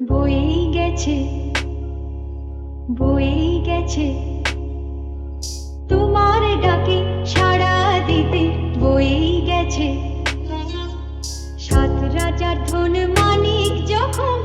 বয়ে গেছে বয়েই গেছে। তোমার ডাকে সাড়া দিতে বয়েই গেছে। সাত রাজার ধন মানিক যখন